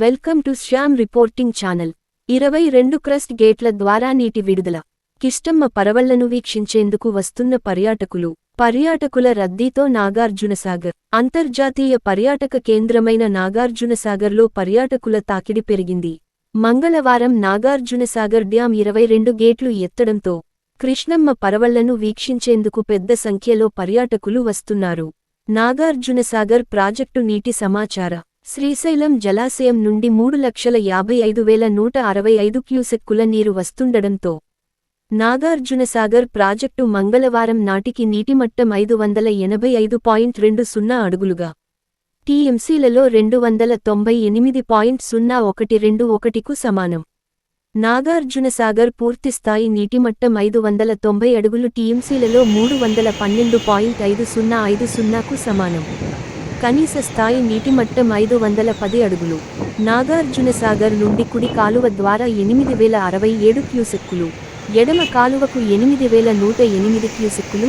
Welcome to Shyam reporting channel. ఇరవై రెండు crust గేట్ల ద్వారా నీటి విడుదల. కిష్టమ్మ పరవళ్ళను వీక్షించేందుకు వస్తున్న పర్యాటకులు పర్యాటకుల రద్దీతో నాగార్జునసాగర్ అంతర్జాతీయ పర్యాటక కేంద్రమైన నాగార్జునసాగర్లో పర్యాటకుల తాకిడి పెరిగింది. మంగళవారం నాగార్జునసాగర్ డ్యాం ఇరవై రెండు గేట్లు ఎత్తడంతో కృష్ణమ్మ పరవళ్ళను వీక్షించేందుకు పెద్ద సంఖ్యలో పర్యాటకులు వస్తున్నారు. నాగార్జునసాగర్ ప్రాజెక్టు నీటి సమాచార శ్రీశైలం జలాశయం నుండి మూడు లక్షల యాభై ఐదు వేల నూట అరవై ఐదు క్యూసెక్కుల నీరు వస్తుండడంతో నాగార్జునసాగర్ ప్రాజెక్టు మంగళవారం నాటికి నీటిమట్టం ఐదు వందల ఎనభై ఐదు పాయింట్ రెండు సున్నా అడుగులుగా టీఎంసీలలో రెండు వందల తొంభై ఎనిమిది పాయింట్ సున్నా ఒకటి రెండు ఒకటికు సమానం. నాగార్జునసాగర్ పూర్తిస్థాయి నీటిమట్టం ఐదు వందల తొంభై అడుగులు టీఎంసీలలో మూడు వందల పన్నెండు పాయింట్ ఐదు సున్నా ఐదు సున్నాకు సమానం. కనీస స్థాయి నీటిమట్టం ఐదు వందల పది అడుగులు. నాగార్జునసాగర్ నుండి కుడి కాలువ ద్వారా ఎనిమిది వేల అరవై ఏడు క్యూసెక్కులు. ఎడమ కాలువకు ఎనిమిది వేల నూట ఎనిమిది క్యూసెక్కులు.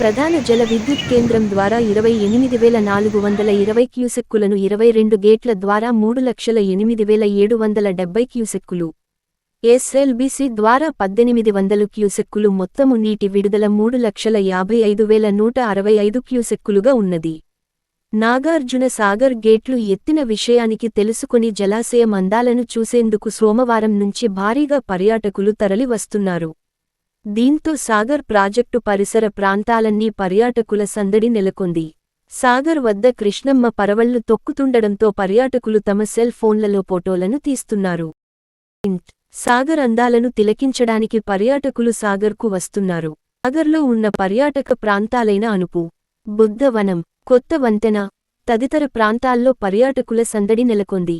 ప్రధాన జల విద్యుత్ కేంద్రం ద్వారా ఇరవై ఎనిమిది వేల నాలుగు వందల ఇరవై క్యూసెక్కులను ఇరవై రెండు గేట్ల ద్వారా మూడు లక్షల ఎనిమిది వేల ఏడు వందల డెబ్బై క్యూసెక్కులు. ఎస్ఎల్బిసి ద్వారా పద్దెనిమిది వందలు క్యూసెక్కులు మొత్తము నీటి విడుదల మూడు లక్షల యాభై ఐదు వేల నూట అరవై ఐదు క్యూసెక్కులుగా ఉన్నది. నాగార్జున సాగర్ గేట్లు ఎత్తిన విషయానికి తెలుసుకుని జలాశయం అందాలను చూసేందుకు సోమవారం నుంచి భారీగా పర్యాటకులు తరలివస్తున్నారు. దీంతో సాగర్ ప్రాజెక్టు పరిసర ప్రాంతాలన్నీ పర్యాటకుల సందడి నెలకొంది. సాగర్ వద్ద కృష్ణమ్మ పరవళ్ళు తొక్కుతుండడంతో పర్యాటకులు తమ సెల్ ఫోన్లలో ఫోటోలను తీస్తున్నారు. సాగర్ అందాలను తిలకించడానికి పర్యాటకులు సాగర్కు వస్తున్నారు. సాగర్లో ఉన్న పర్యాటక ప్రాంతాలైన అనుపు బుద్ధవనం కొత్త వంతెన తదితర ప్రాంతాల్లో పర్యాటకుల సందడి నెలకొంది.